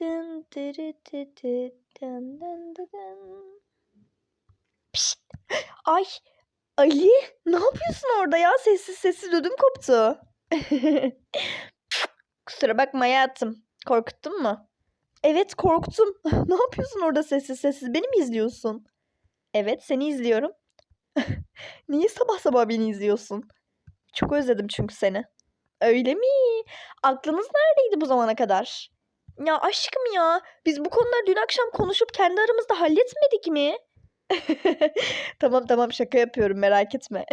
Dın dırı dı dı dın dın dı dın. Pişt! Ay Ali ne yapıyorsun orada ya? Sessiz sessiz ödüm koptu. Kusura bakma hayatım. Korkuttun mu? Evet korktum. ne yapıyorsun orada sessiz sessiz? Beni mi izliyorsun? Evet seni izliyorum. Niye sabah sabah beni izliyorsun? Çok özledim çünkü seni. Öyle mi? Aklınız neredeydi bu zamana kadar? Ya aşkım ya, biz bu konuları dün akşam konuşup kendi aramızda halletmedik mi? tamam tamam şaka yapıyorum merak etme.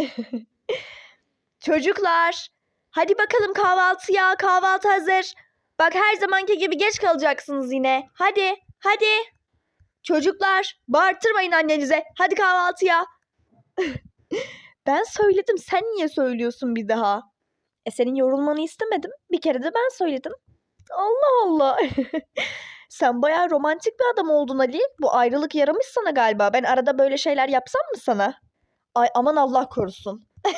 Çocuklar, hadi bakalım kahvaltıya, kahvaltı hazır. Bak her zamanki gibi geç kalacaksınız yine. Hadi, hadi. Çocuklar, bağırtırmayın annenize. Hadi kahvaltıya. ben söyledim, sen niye söylüyorsun bir daha? E senin yorulmanı istemedim. Bir kere de ben söyledim. Allah Allah. Sen bayağı romantik bir adam oldun Ali. Bu ayrılık yaramış sana galiba. Ben arada böyle şeyler yapsam mı sana? Ay aman Allah korusun.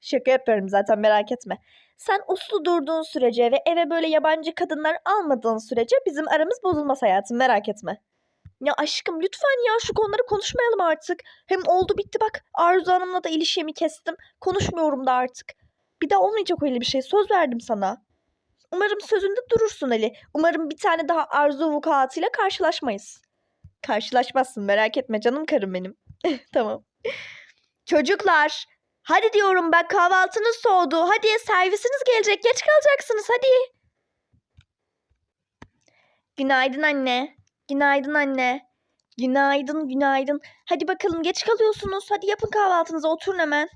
Şaka yapıyorum zaten merak etme. Sen uslu durduğun sürece ve eve böyle yabancı kadınlar almadığın sürece bizim aramız bozulmaz hayatım merak etme. Ya aşkım lütfen ya şu konuları konuşmayalım artık. Hem oldu bitti bak Arzu Hanım'la da ilişkimi kestim. Konuşmuyorum da artık. Bir daha olmayacak öyle bir şey söz verdim sana. Umarım sözünde durursun Ali. Umarım bir tane daha Arzu vukuatıyla karşılaşmayız. Karşılaşmazsın merak etme canım karım benim. tamam. Çocuklar hadi diyorum bak kahvaltınız soğudu. Hadi servisiniz gelecek geç kalacaksınız hadi. Günaydın anne. Günaydın anne. Günaydın günaydın. Hadi bakalım geç kalıyorsunuz. Hadi yapın kahvaltınızı oturun hemen.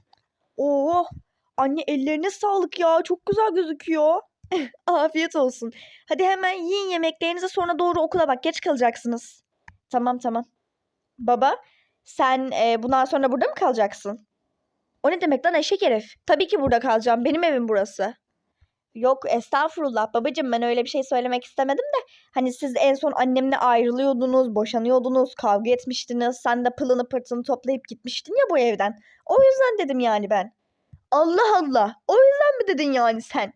Oo anne ellerine sağlık ya çok güzel gözüküyor. Afiyet olsun. Hadi hemen yiyin yemeklerinizi sonra doğru okula bak. Geç kalacaksınız. Tamam tamam. Baba sen e, bundan sonra burada mı kalacaksın? O ne demek lan eşek herif? Tabii ki burada kalacağım. Benim evim burası. Yok estağfurullah babacığım ben öyle bir şey söylemek istemedim de hani siz en son annemle ayrılıyordunuz, boşanıyordunuz, kavga etmiştiniz. Sen de pılını pırtını toplayıp gitmiştin ya bu evden. O yüzden dedim yani ben. Allah Allah. O yüzden mi dedin yani sen?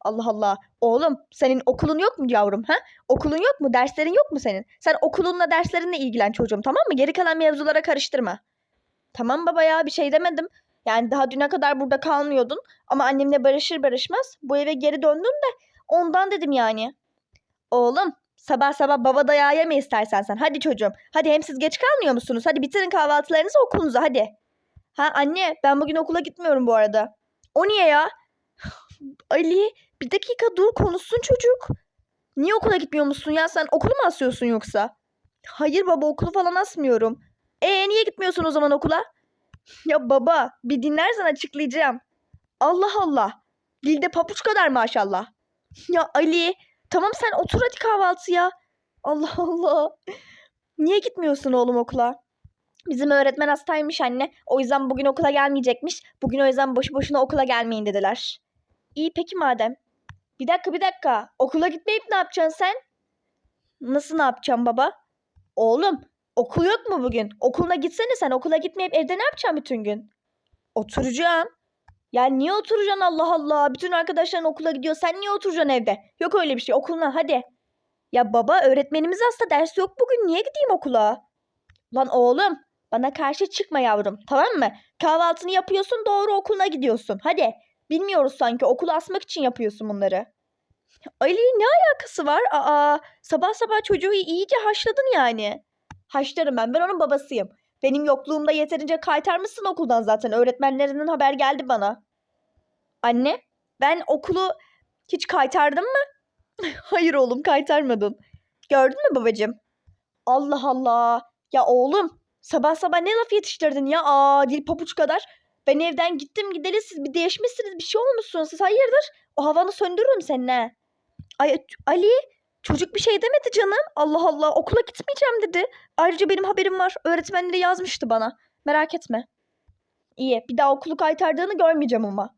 Allah Allah. Oğlum senin okulun yok mu yavrum ha? Okulun yok mu? Derslerin yok mu senin? Sen okulunla derslerinle ilgilen çocuğum tamam mı? Geri kalan mevzulara karıştırma. Tamam baba ya bir şey demedim. Yani daha düne kadar burada kalmıyordun. Ama annemle barışır barışmaz bu eve geri döndün de ondan dedim yani. Oğlum sabah sabah baba dayağı yeme istersen sen. Hadi çocuğum. Hadi hem siz geç kalmıyor musunuz? Hadi bitirin kahvaltılarınızı okulunuza hadi. Ha anne ben bugün okula gitmiyorum bu arada. O niye ya? Ali bir dakika dur konuşsun çocuk. Niye okula gitmiyor musun ya? Sen okulu mu asıyorsun yoksa? Hayır baba okulu falan asmıyorum. E niye gitmiyorsun o zaman okula? Ya baba bir dinlersen açıklayacağım. Allah Allah. Dilde papuç kadar maşallah. Ya Ali tamam sen otur hadi kahvaltıya. Allah Allah. Niye gitmiyorsun oğlum okula? Bizim öğretmen hastaymış anne. O yüzden bugün okula gelmeyecekmiş. Bugün o yüzden boşu boşuna okula gelmeyin dediler. İyi peki madem. Bir dakika bir dakika. Okula gitmeyip ne yapacaksın sen? Nasıl ne yapacağım baba? Oğlum okul yok mu bugün? Okuluna gitsene sen. Okula gitmeyip evde ne yapacaksın bütün gün? Oturacağım. Ya niye oturacaksın Allah Allah? Bütün arkadaşların okula gidiyor. Sen niye oturacaksın evde? Yok öyle bir şey. Okuluna hadi. Ya baba öğretmenimiz hasta ders yok bugün. Niye gideyim okula? Lan oğlum bana karşı çıkma yavrum tamam mı? Kahvaltını yapıyorsun doğru okuluna gidiyorsun. Hadi. Bilmiyoruz sanki okul asmak için yapıyorsun bunları. Ali ne alakası var? Aa sabah sabah çocuğu iyice haşladın yani. Haşlarım ben. Ben onun babasıyım. Benim yokluğumda yeterince kaytarmışsın okuldan zaten. Öğretmenlerinden haber geldi bana. Anne ben okulu hiç kaytardım mı? Hayır oğlum kaytarmadın. Gördün mü babacığım? Allah Allah. Ya oğlum sabah sabah ne laf yetiştirdin ya? Aa dil papuç kadar. Ben evden gittim gideli siz bir değişmişsiniz bir şey olmuşsunuz siz hayırdır? O havanı söndürürüm senin ha. Ay Ali çocuk bir şey demedi canım. Allah Allah okula gitmeyeceğim dedi. Ayrıca benim haberim var. Öğretmenleri yazmıştı bana. Merak etme. İyi bir daha okulu kaytardığını görmeyeceğim ama.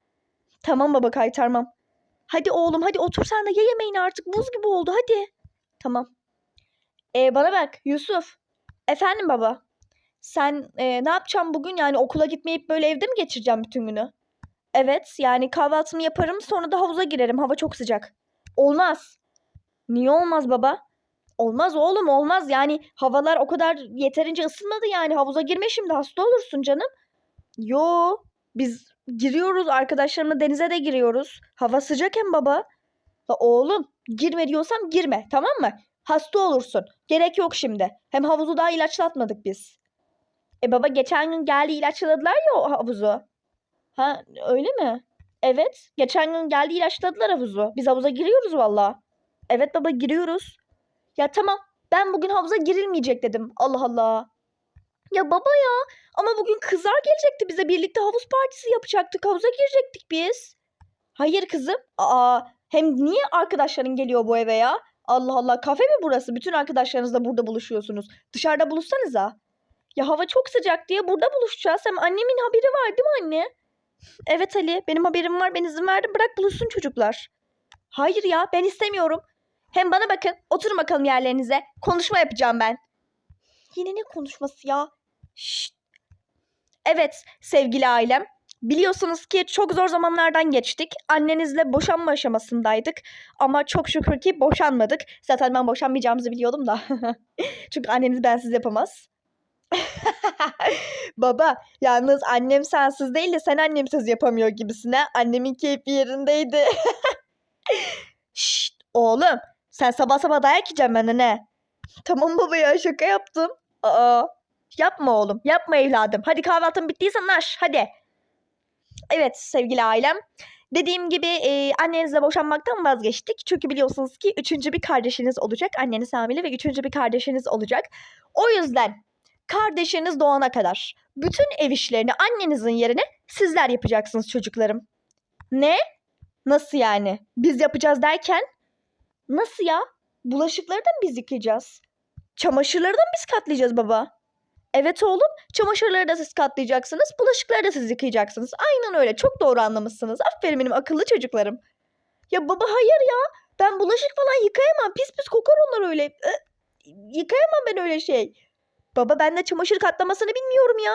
Tamam baba kaytarmam. Hadi oğlum hadi otur sen de ye yemeğini artık buz gibi oldu hadi. Tamam. Ee, bana bak Yusuf. Efendim baba. Sen e, ne yapacağım bugün? Yani okula gitmeyip böyle evde mi geçireceğim bütün günü? Evet yani kahvaltımı yaparım sonra da havuza girerim. Hava çok sıcak. Olmaz. Niye olmaz baba? Olmaz oğlum olmaz yani havalar o kadar yeterince ısınmadı yani havuza girme şimdi hasta olursun canım. Yo biz giriyoruz arkadaşlarımla denize de giriyoruz. Hava sıcak hem baba. La oğlum girme diyorsam girme tamam mı? Hasta olursun. Gerek yok şimdi. Hem havuzu daha ilaçlatmadık biz. E baba geçen gün geldi ilaçladılar ya o havuzu. Ha öyle mi? Evet. Geçen gün geldi ilaçladılar havuzu. Biz havuza giriyoruz valla. Evet baba giriyoruz. Ya tamam ben bugün havuza girilmeyecek dedim. Allah Allah. Ya baba ya ama bugün kızlar gelecekti bize birlikte havuz partisi yapacaktık. Havuza girecektik biz. Hayır kızım. Aa hem niye arkadaşların geliyor bu eve ya? Allah Allah kafe mi burası? Bütün arkadaşlarınızla burada buluşuyorsunuz. Dışarıda buluşsanıza. Ya hava çok sıcak diye burada buluşacağız. Hem annemin haberi var değil mi anne? Evet Ali benim haberim var ben izin verdim bırak buluşsun çocuklar. Hayır ya ben istemiyorum. Hem bana bakın oturun bakalım yerlerinize. Konuşma yapacağım ben. Yine ne konuşması ya? Şşt. Evet sevgili ailem. Biliyorsunuz ki çok zor zamanlardan geçtik. Annenizle boşanma aşamasındaydık. Ama çok şükür ki boşanmadık. Zaten ben boşanmayacağımızı biliyordum da. Çünkü anneniz bensiz yapamaz. Baba yalnız annem sensiz değil de sen annemsiz yapamıyor gibisine. Annemin keyfi yerindeydi. Şşt oğlum sen sabah sabah dayak yiyeceksin benden ne? Tamam baba ya şaka yaptım. Aa, yapma oğlum yapma evladım. Hadi kahvaltın bittiyse naş hadi. Evet sevgili ailem. Dediğim gibi e, annenizle boşanmaktan vazgeçtik. Çünkü biliyorsunuz ki üçüncü bir kardeşiniz olacak. Anneniz hamile ve üçüncü bir kardeşiniz olacak. O yüzden kardeşiniz doğana kadar bütün ev işlerini annenizin yerine sizler yapacaksınız çocuklarım. Ne? Nasıl yani? Biz yapacağız derken? Nasıl ya? Bulaşıkları da mı biz yıkayacağız? Çamaşırları da mı biz katlayacağız baba? Evet oğlum, çamaşırları da siz katlayacaksınız, bulaşıkları da siz yıkayacaksınız. Aynen öyle, çok doğru anlamışsınız. Aferin benim akıllı çocuklarım. Ya baba hayır ya, ben bulaşık falan yıkayamam. Pis pis kokar onlar öyle. Yıkayamam ben öyle şey. Baba ben de çamaşır katlamasını bilmiyorum ya.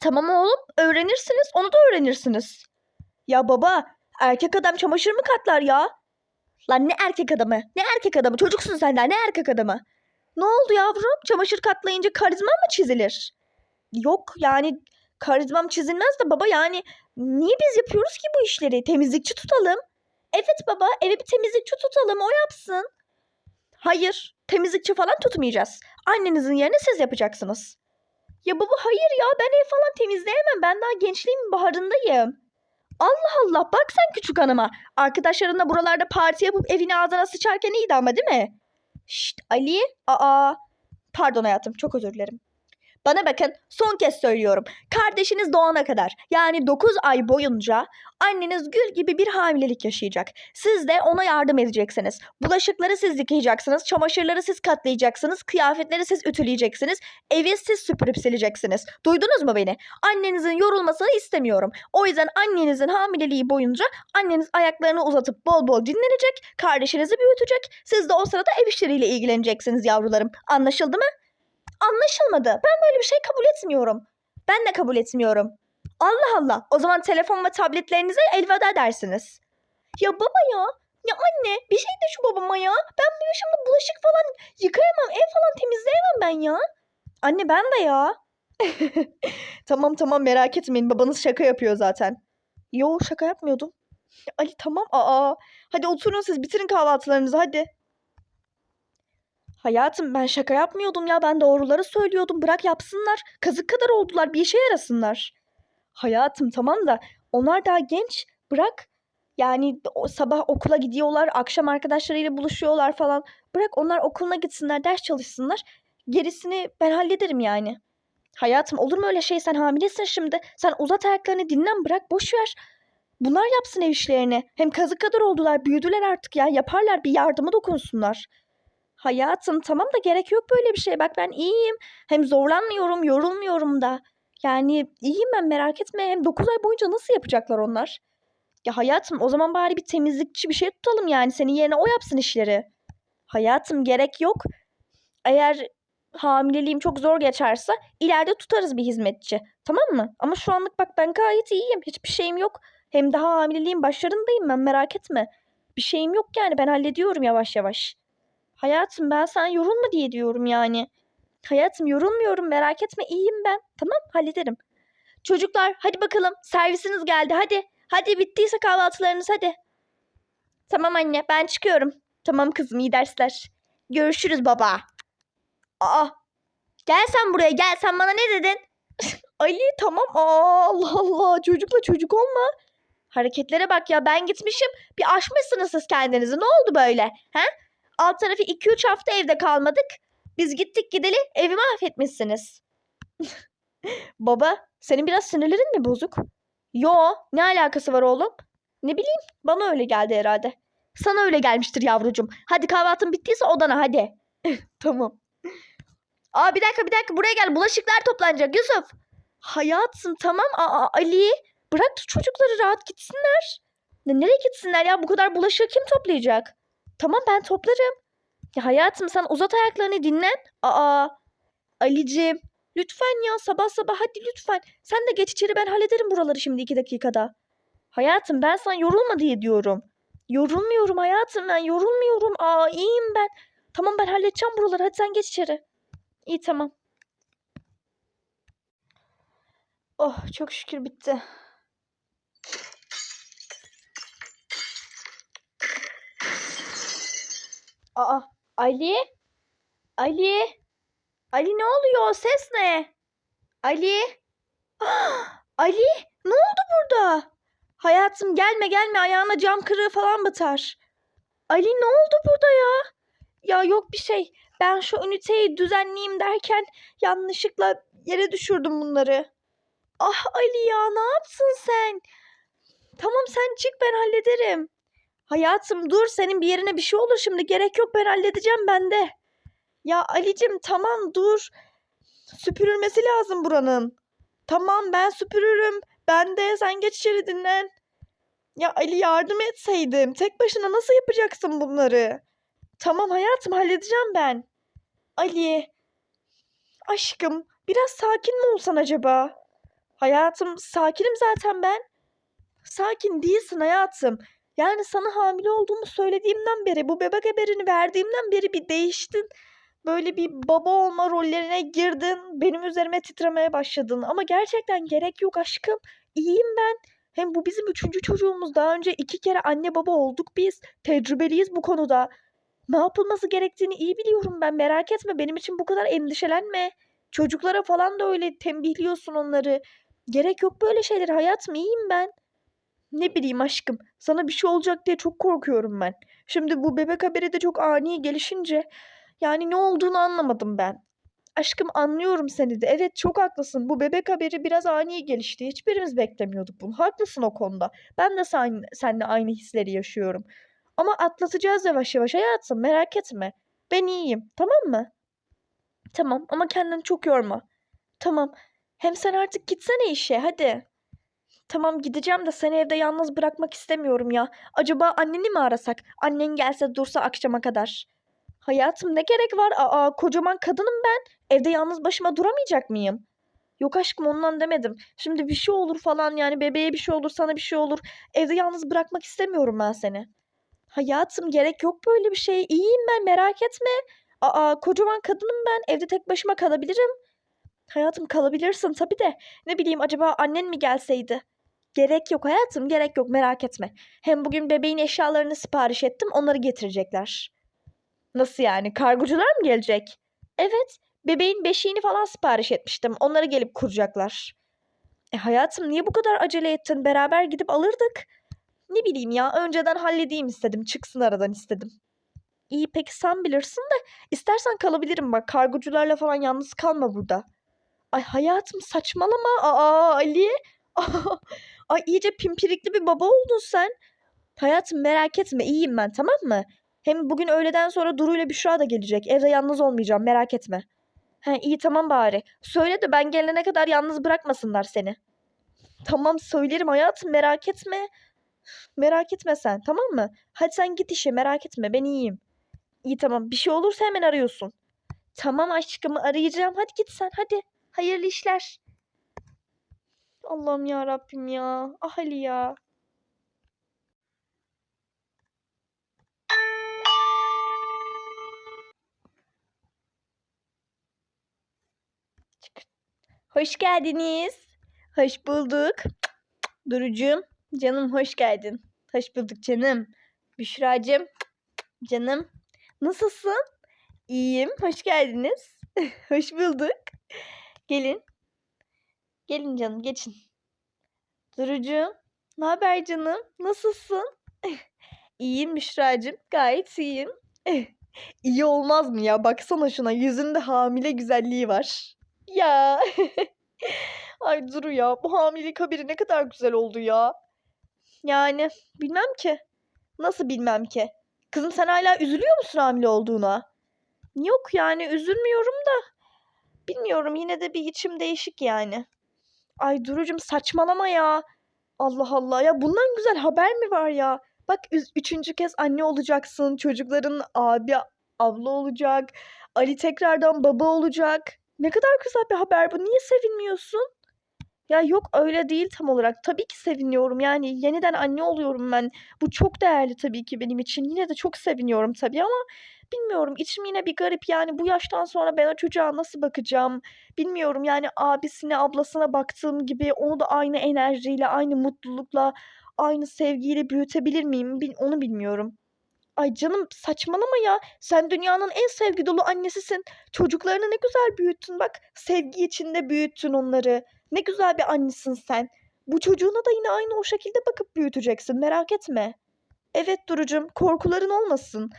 Tamam oğlum, öğrenirsiniz, onu da öğrenirsiniz. Ya baba, erkek adam çamaşır mı katlar ya? Lan ne erkek adamı? Ne erkek adamı? Çocuksun sen daha ne erkek adamı? Ne oldu yavrum? Çamaşır katlayınca karizman mı çizilir? Yok yani karizmam çizilmez de baba yani niye biz yapıyoruz ki bu işleri? Temizlikçi tutalım. Evet baba eve bir temizlikçi tutalım o yapsın. Hayır temizlikçi falan tutmayacağız. Annenizin yerine siz yapacaksınız. Ya baba hayır ya ben ev falan temizleyemem. Ben daha gençliğimin baharındayım. Allah Allah bak sen küçük hanıma. Arkadaşlarınla buralarda parti yapıp evini ağzına sıçarken iyiydi ama değil mi? Şşt Ali. Aa. Pardon hayatım çok özür dilerim. Bana bakın son kez söylüyorum. Kardeşiniz doğana kadar yani 9 ay boyunca anneniz gül gibi bir hamilelik yaşayacak. Siz de ona yardım edeceksiniz. Bulaşıkları siz yıkayacaksınız, çamaşırları siz katlayacaksınız, kıyafetleri siz ütüleyeceksiniz, evi siz süpürüp sileceksiniz. Duydunuz mu beni? Annenizin yorulmasını istemiyorum. O yüzden annenizin hamileliği boyunca anneniz ayaklarını uzatıp bol bol dinlenecek, kardeşinizi büyütecek. Siz de o sırada ev işleriyle ilgileneceksiniz yavrularım. Anlaşıldı mı? Anlaşılmadı. Ben böyle bir şey kabul etmiyorum. Ben de kabul etmiyorum. Allah Allah. O zaman telefon ve tabletlerinize elveda dersiniz. Ya baba ya. Ya anne bir şey de şu babama ya. Ben bu yaşımda bulaşık falan yıkayamam. Ev falan temizleyemem ben ya. Anne ben de ya. tamam tamam merak etmeyin. Babanız şaka yapıyor zaten. Yo şaka yapmıyordum. Ali tamam. Aa. Hadi oturun siz bitirin kahvaltılarınızı hadi. Hayatım ben şaka yapmıyordum ya ben doğruları söylüyordum bırak yapsınlar. Kazık kadar oldular bir işe yarasınlar. Hayatım tamam da onlar daha genç bırak. Yani o sabah okula gidiyorlar akşam arkadaşlarıyla buluşuyorlar falan. Bırak onlar okuluna gitsinler ders çalışsınlar. Gerisini ben hallederim yani. Hayatım olur mu öyle şey sen hamilesin şimdi. Sen uzat ayaklarını dinlen bırak boş ver. Bunlar yapsın ev işlerini. Hem kazık kadar oldular büyüdüler artık ya yaparlar bir yardımı dokunsunlar. Hayatım tamam da gerek yok böyle bir şey. Bak ben iyiyim. Hem zorlanmıyorum, yorulmuyorum da. Yani iyiyim ben merak etme. Hem 9 ay boyunca nasıl yapacaklar onlar? Ya hayatım o zaman bari bir temizlikçi bir şey tutalım yani. Senin yerine o yapsın işleri. Hayatım gerek yok. Eğer hamileliğim çok zor geçerse ileride tutarız bir hizmetçi. Tamam mı? Ama şu anlık bak ben gayet iyiyim. Hiçbir şeyim yok. Hem daha hamileliğin başlarındayım ben merak etme. Bir şeyim yok yani ben hallediyorum yavaş yavaş. Hayatım ben sen yorulma diye diyorum yani. Hayatım yorulmuyorum merak etme iyiyim ben. Tamam hallederim. Çocuklar hadi bakalım servisiniz geldi hadi. Hadi bittiyse kahvaltılarınız hadi. Tamam anne ben çıkıyorum. Tamam kızım iyi dersler. Görüşürüz baba. Aa gel sen buraya gel sen bana ne dedin? Ali tamam Aa, Allah Allah çocukla çocuk olma. Hareketlere bak ya ben gitmişim bir aşmışsınız siz kendinizi ne oldu böyle? He? Alt tarafı 2-3 hafta evde kalmadık. Biz gittik gideli evi mahvetmişsiniz. Baba senin biraz sinirlerin mi bozuk? Yo ne alakası var oğlum? Ne bileyim bana öyle geldi herhalde. Sana öyle gelmiştir yavrucuğum. Hadi kahvaltın bittiyse odana hadi. tamam. Aa bir dakika bir dakika buraya gel bulaşıklar toplanacak Yusuf. Hayatım tamam Aa, Ali bırak çocukları rahat gitsinler. Ne, nereye gitsinler ya bu kadar bulaşığı kim toplayacak? Tamam ben toplarım. Ya hayatım sen uzat ayaklarını dinlen. Aa Alicim lütfen ya sabah sabah hadi lütfen. Sen de geç içeri ben hallederim buraları şimdi iki dakikada. Hayatım ben sana yorulma diye diyorum. Yorulmuyorum hayatım ben yorulmuyorum. Aa iyiyim ben. Tamam ben halledeceğim buraları hadi sen geç içeri. İyi tamam. Oh çok şükür bitti. Aa Ali? Ali? Ali ne oluyor? Ses ne? Ali? Ali? Ne oldu burada? Hayatım gelme gelme ayağına cam kırığı falan batar. Ali ne oldu burada ya? Ya yok bir şey. Ben şu üniteyi düzenleyeyim derken yanlışlıkla yere düşürdüm bunları. Ah Ali ya ne yapsın sen? Tamam sen çık ben hallederim. Hayatım dur senin bir yerine bir şey olur şimdi gerek yok ben halledeceğim ben de. Ya Alicim tamam dur. Süpürülmesi lazım buranın. Tamam ben süpürürüm. Ben de sen geç içeri dinlen. Ya Ali yardım etseydim. Tek başına nasıl yapacaksın bunları? Tamam hayatım halledeceğim ben. Ali. Aşkım biraz sakin mi olsan acaba? Hayatım sakinim zaten ben. Sakin değilsin hayatım. Yani sana hamile olduğumu söylediğimden beri, bu bebek haberini verdiğimden beri bir değiştin. Böyle bir baba olma rollerine girdin. Benim üzerime titremeye başladın. Ama gerçekten gerek yok aşkım. İyiyim ben. Hem bu bizim üçüncü çocuğumuz. Daha önce iki kere anne baba olduk biz. Tecrübeliyiz bu konuda. Ne yapılması gerektiğini iyi biliyorum ben. Merak etme benim için bu kadar endişelenme. Çocuklara falan da öyle tembihliyorsun onları. Gerek yok böyle şeyler hayatım iyiyim ben. Ne bileyim aşkım sana bir şey olacak diye çok korkuyorum ben. Şimdi bu bebek haberi de çok ani gelişince yani ne olduğunu anlamadım ben. Aşkım anlıyorum seni de. Evet çok haklısın. Bu bebek haberi biraz ani gelişti. Hiçbirimiz beklemiyorduk bunu. Haklısın o konuda. Ben de sen, seninle aynı hisleri yaşıyorum. Ama atlatacağız yavaş yavaş hayatım. Merak etme. Ben iyiyim. Tamam mı? Tamam ama kendini çok yorma. Tamam. Hem sen artık gitsene işe hadi. Tamam gideceğim de seni evde yalnız bırakmak istemiyorum ya. Acaba anneni mi arasak? Annen gelse dursa akşama kadar. Hayatım ne gerek var? Aa kocaman kadınım ben. Evde yalnız başıma duramayacak mıyım? Yok aşkım ondan demedim. Şimdi bir şey olur falan yani bebeğe bir şey olur sana bir şey olur. Evde yalnız bırakmak istemiyorum ben seni. Hayatım gerek yok böyle bir şey. İyiyim ben merak etme. Aa kocaman kadınım ben. Evde tek başıma kalabilirim. Hayatım kalabilirsin tabii de. Ne bileyim acaba annen mi gelseydi? Gerek yok hayatım gerek yok merak etme. Hem bugün bebeğin eşyalarını sipariş ettim onları getirecekler. Nasıl yani kargocular mı gelecek? Evet bebeğin beşiğini falan sipariş etmiştim onları gelip kuracaklar. E hayatım niye bu kadar acele ettin beraber gidip alırdık. Ne bileyim ya önceden halledeyim istedim çıksın aradan istedim. İyi peki sen bilirsin de istersen kalabilirim bak kargocularla falan yalnız kalma burada. Ay hayatım saçmalama. Aa Ali. Ay iyice pimpirikli bir baba oldun sen. Hayatım merak etme iyiyim ben tamam mı? Hem bugün öğleden sonra Duru ile Büşra da gelecek. Evde yalnız olmayacağım merak etme. He iyi tamam bari. Söyle de ben gelene kadar yalnız bırakmasınlar seni. Tamam söylerim hayatım merak etme. Merak etme sen tamam mı? Hadi sen git işe merak etme ben iyiyim. İyi tamam bir şey olursa hemen arıyorsun. Tamam aşkım arayacağım. Hadi git sen hadi. Hayırlı işler. Allah'ım ya Rabbim ya. Ah Ali ya. Hoş geldiniz. Hoş bulduk. Durucum, canım hoş geldin. Hoş bulduk canım. Büşracım, canım. Nasılsın? İyiyim. Hoş geldiniz. hoş bulduk. Gelin Gelin canım, geçin. Durucuğum, ne haber canım? Nasılsın? İyiyim Büşracığım, gayet iyiyim. İyi olmaz mı ya? Baksana şuna, yüzünde hamile güzelliği var. Ya. Ay Duru ya bu hamilelik haberi ne kadar güzel oldu ya. Yani bilmem ki. Nasıl bilmem ki? Kızım sen hala üzülüyor musun hamile olduğuna? Yok yani üzülmüyorum da. Bilmiyorum yine de bir içim değişik yani. Ay Duru'cum saçmalama ya. Allah Allah ya bundan güzel haber mi var ya? Bak üçüncü kez anne olacaksın. Çocukların abi abla olacak. Ali tekrardan baba olacak. Ne kadar güzel bir haber bu. Niye sevinmiyorsun? Ya yok öyle değil tam olarak. Tabii ki seviniyorum. Yani yeniden anne oluyorum ben. Bu çok değerli tabii ki benim için. Yine de çok seviniyorum tabii ama bilmiyorum. İçim yine bir garip. Yani bu yaştan sonra ben o çocuğa nasıl bakacağım? Bilmiyorum. Yani abisine, ablasına baktığım gibi onu da aynı enerjiyle, aynı mutlulukla, aynı sevgiyle büyütebilir miyim? Onu bilmiyorum. Ay canım saçmalama ya. Sen dünyanın en sevgi dolu annesisin. Çocuklarını ne güzel büyüttün bak. Sevgi içinde büyüttün onları. Ne güzel bir annesin sen. Bu çocuğuna da yine aynı o şekilde bakıp büyüteceksin. Merak etme. Evet Duru'cum korkuların olmasın.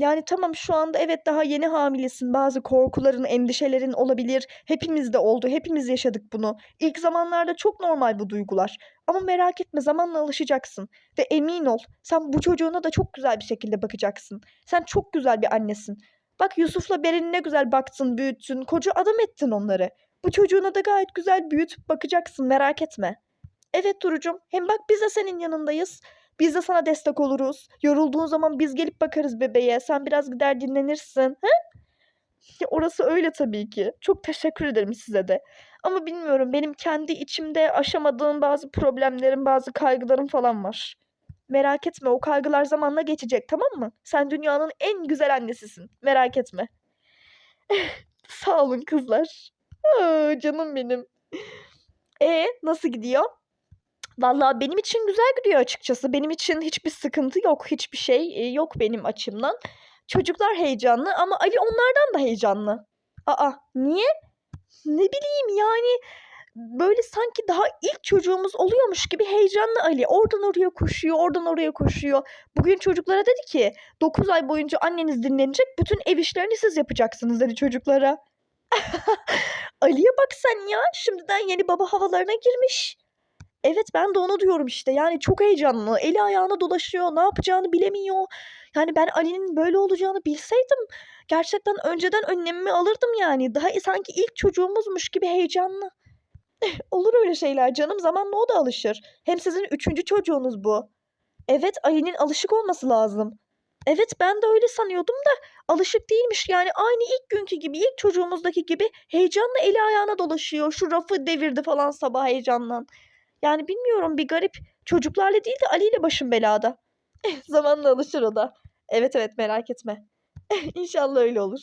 Yani tamam şu anda evet daha yeni hamilesin. Bazı korkuların, endişelerin olabilir. Hepimizde oldu. Hepimiz yaşadık bunu. İlk zamanlarda çok normal bu duygular. Ama merak etme zamanla alışacaksın. Ve emin ol sen bu çocuğuna da çok güzel bir şekilde bakacaksın. Sen çok güzel bir annesin. Bak Yusuf'la Beren'e ne güzel baktın, büyüttün. Koca adam ettin onları. Bu çocuğuna da gayet güzel büyütüp bakacaksın merak etme. Evet Duru'cum hem bak biz de senin yanındayız. Biz de sana destek oluruz. Yorulduğun zaman biz gelip bakarız bebeğe. Sen biraz gider dinlenirsin. He? Ya orası öyle tabii ki. Çok teşekkür ederim size de. Ama bilmiyorum benim kendi içimde aşamadığım bazı problemlerim, bazı kaygılarım falan var. Merak etme o kaygılar zamanla geçecek tamam mı? Sen dünyanın en güzel annesisin. Merak etme. Sağ olun kızlar. Aa, canım benim. E nasıl gidiyor? Vallahi benim için güzel gidiyor açıkçası. Benim için hiçbir sıkıntı yok. Hiçbir şey e, yok benim açımdan. Çocuklar heyecanlı ama Ali onlardan da heyecanlı. Aa niye? Ne bileyim yani böyle sanki daha ilk çocuğumuz oluyormuş gibi heyecanlı Ali. Oradan oraya koşuyor, oradan oraya koşuyor. Bugün çocuklara dedi ki 9 ay boyunca anneniz dinlenecek, bütün ev işlerini siz yapacaksınız dedi çocuklara. Ali'ye bak sen ya, şimdiden yeni baba havalarına girmiş. Evet ben de onu diyorum işte. Yani çok heyecanlı. Eli ayağına dolaşıyor. Ne yapacağını bilemiyor. Yani ben Ali'nin böyle olacağını bilseydim gerçekten önceden önlemimi alırdım yani. Daha sanki ilk çocuğumuzmuş gibi heyecanlı. Olur öyle şeyler canım. Zamanla o da alışır. Hem sizin üçüncü çocuğunuz bu. Evet Ali'nin alışık olması lazım. Evet ben de öyle sanıyordum da alışık değilmiş. Yani aynı ilk günkü gibi, ilk çocuğumuzdaki gibi heyecanla eli ayağına dolaşıyor. Şu rafı devirdi falan sabah heyecandan. Yani bilmiyorum bir garip. Çocuklarla değil de Ali ile başım belada. Zamanla alışır o da. Evet evet merak etme. İnşallah öyle olur.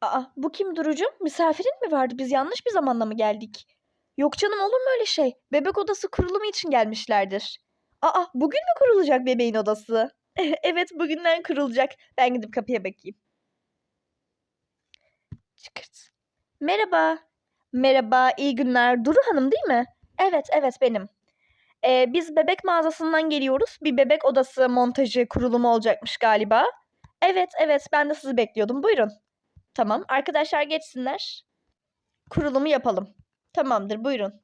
Aa bu kim Duru'cum? Misafirin mi vardı? Biz yanlış bir zamanda mı geldik? Yok canım olur mu öyle şey? Bebek odası kurulumu için gelmişlerdir. Aa bugün mü kurulacak bebeğin odası? evet bugünden kurulacak. Ben gidip kapıya bakayım. Çıkırt. Merhaba. Merhaba, iyi günler. Duru Hanım değil mi? Evet, evet benim. Ee, biz bebek mağazasından geliyoruz. Bir bebek odası montajı kurulumu olacakmış galiba. Evet, evet ben de sizi bekliyordum. Buyurun. Tamam, arkadaşlar geçsinler. Kurulumu yapalım. Tamamdır, buyurun.